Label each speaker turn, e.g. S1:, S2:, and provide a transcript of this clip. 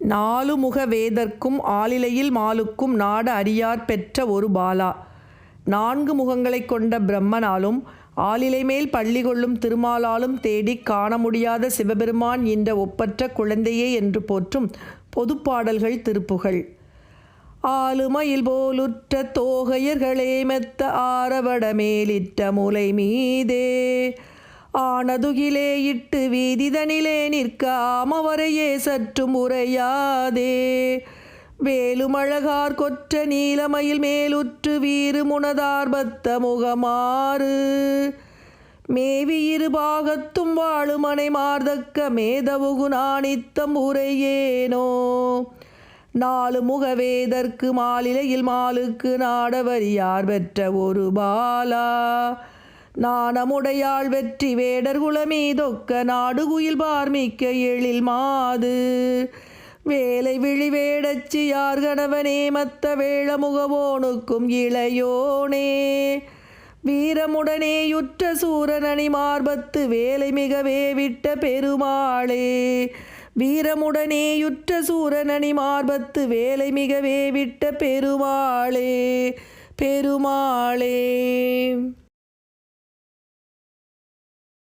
S1: நாலு முக வேதர்க்கும் ஆலிலையில் மாலுக்கும் நாட அறியார் பெற்ற ஒரு பாலா. நான்கு முகங்களைக் கொண்ட பிரம்மனாலும் ஆலிலை மேல் பள்ளி கொள்ளும் திருமாலாலும் தேடிக் காண முடியாத சிவபெருமான் என்ற ஒப்பற்ற குழந்தையே என்று போற்றும் பொதுப்பாடல்கள் திருப்புகள். ஆளுமயில் போலுற்ற தோகையர்களே மெத்த ஆரவட மேலிட்ட முலை மீதே ஆனதுகிலே இட்டு வீதிதனிலே நிற்க ஆமவரையே சற்றும் உரையாதே. வேலுமழகார் கொற்ற நீலமயில் மேலுற்று வீறு முனதார்பத்த முகமாறு. மேவி இரு பாகத்தும் வாழுமனை மார்தக்க மேதவுகு நாணித்தம் உரையேனோ. நாலு முகவேதற்கு மாலிலையில் மாலுக்கு நாடவரியார் பெற்ற ஒரு பாலா. நாணமுடையாள் வெற்றி வேடர் குலமீதொக்க நாடுகுயில் பார்மிக்க எழில் மாது. வேலை விழி வேடச்சி யார் கணவனே மத்த வேள முகவோனுக்கும் இளையோனே. வீரமுடனே யுற்ற சூரனணி மார்பத்து வேலை மிகவே விட்ட பெருமாளே. வீரமுடனே யுற்ற சூரனணி மார்பத்து வேலை மிகவே விட்ட பெருமாளே. பெருமாளே.